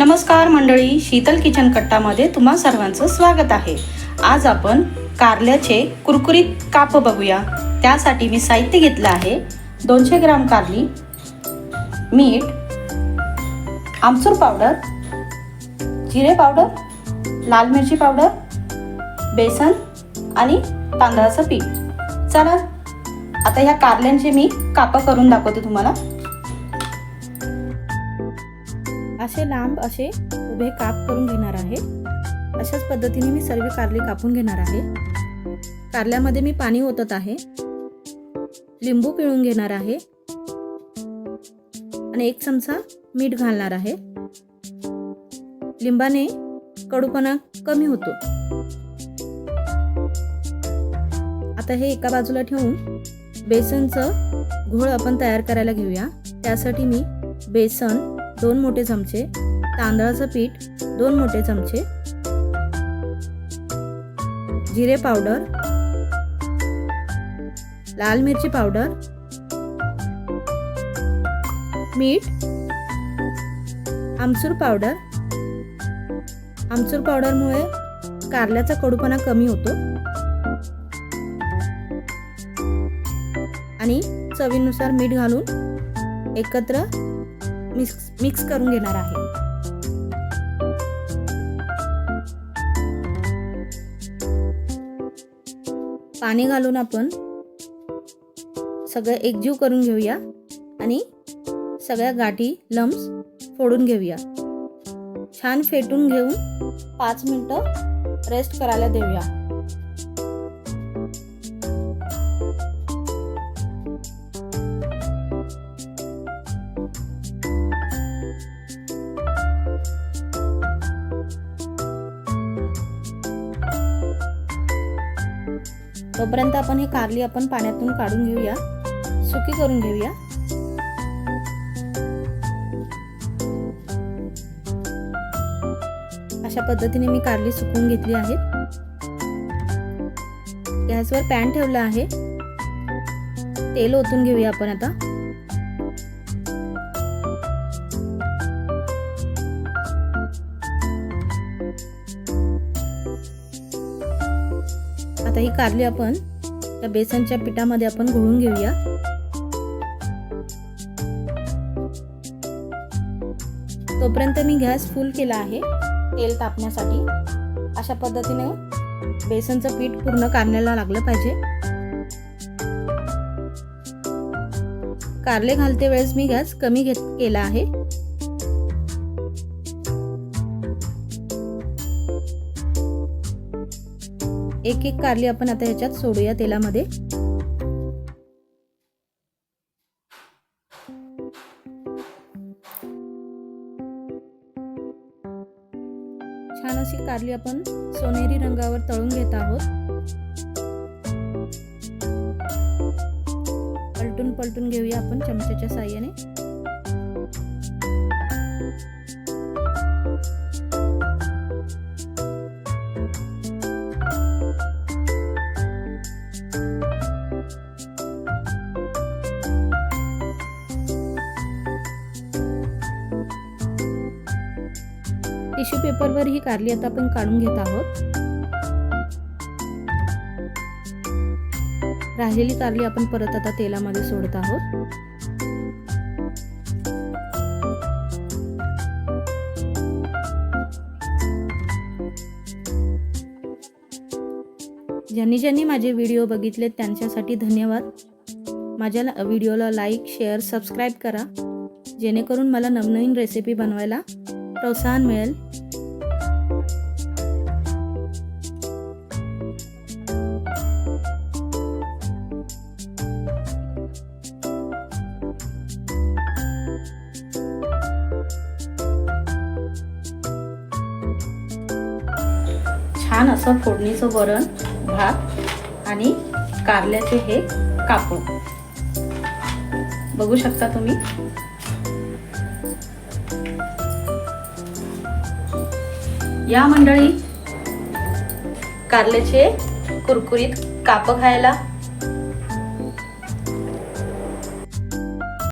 नमस्कार मंडळी शीतल किचन कट्टामध्ये तुम्हा सर्वांचं स्वागत आहे. आज आपण कारल्याचे कुरकुरीत काप बघूया. त्यासाठी मी साहित्य घेतलं आहे. दोनशे ग्राम कारली मीठ आमचूर पावडर जिरे पावडर लाल मिरची पावडर बेसन आणि तांदळाचं पीठ. चला आता ह्या कारल्यांचे मी कापं करून दाखवते तुम्हाला. असे लांब असे उभे काप करून घेणार आहे. अशाच पद्धतीने मी सर्व कारले कापून घेणार आहे. कारल्यामध्ये मी पाणी ओतत आहे. लिंबू पिळून घेणार आहे. आणि एक चमचा मीठ घालणार आहे. लिंबाने कडूपणा कमी होतो. आता हे एका बाजूला ठेवून बेसनचं घोळ आपण तयार करायला घेऊया. त्यासाठी मी बेसन दोन मोठे चमचे तांदळाचं पीठ दोन मोठे चमचे जिरे पावडर लाल मिरची पावडर मीठ आमचूर पावडर. आमचूर पावडरमुळे कारल्याचा कडूपणा कमी होतो. आणि चवीनुसार मीठ घालून एकत्र मिक्स मिक्स करून घेणार आहे. पाणी घालून आपण सगळं एकजीव करून घेऊया आणि सगळ्या गाठी लम्स फोडून घेऊया. छान फेटून घेऊन पाच मिनटं रेस्ट करायला देऊया. तोपर्यंत आपण हे कारली आपण पाण्यातून काढून घेऊया. सुकी करून घेऊया. अशा पद्धतीने मी कारली सुकवून घेतली आहेत गॅसवर पॅन ठेवला आहे. तेल ओतून घेऊया आपण आता. आता ही कारली आपण. त्या बेसनच्या पिठामध्ये आपण घोळून घेऊया. तोपर्यंत मी गॅस फुल केला आहे तेल तापण्यासाठी. अशा पद्धतीने बेसनचं पीठ पूर्ण कारण्याला लागलं पाहिजे. कारले घालते वेळेस मी गॅस कमी घेत केला आहे. एक एक कारली आपण आता ह्याच्यात सोडूया तेलामध्ये. छान अशी कारली आपण सोनेरी रंगावर तळून घेत आहोत. पलटून पलटून घेऊया आपण चमच्याच्या साह्याने. टिश्यू पेपरवर ही कारली आता आपण काढून घेत आहोत. राहिलेली कारली आपण परत आता तेलामध्ये सोडत आहोत. ज्यांनी ज्यांनी माझे व्हिडिओ बघितले त्यांच्यासाठी धन्यवाद. माझ्या व्हिडिओला लाईक शेअर सबस्क्राईब करा. जेणेकरून मला नवनवीन रेसिपी बनवायला प्रोत्साहन मिळेल. छान असं फोडणीचं वरण भात आणि कारल्याचे हे कापून. बघू शकता तुम्ही? या मंडळी कारल्याचे कुरकुरीत काप खायला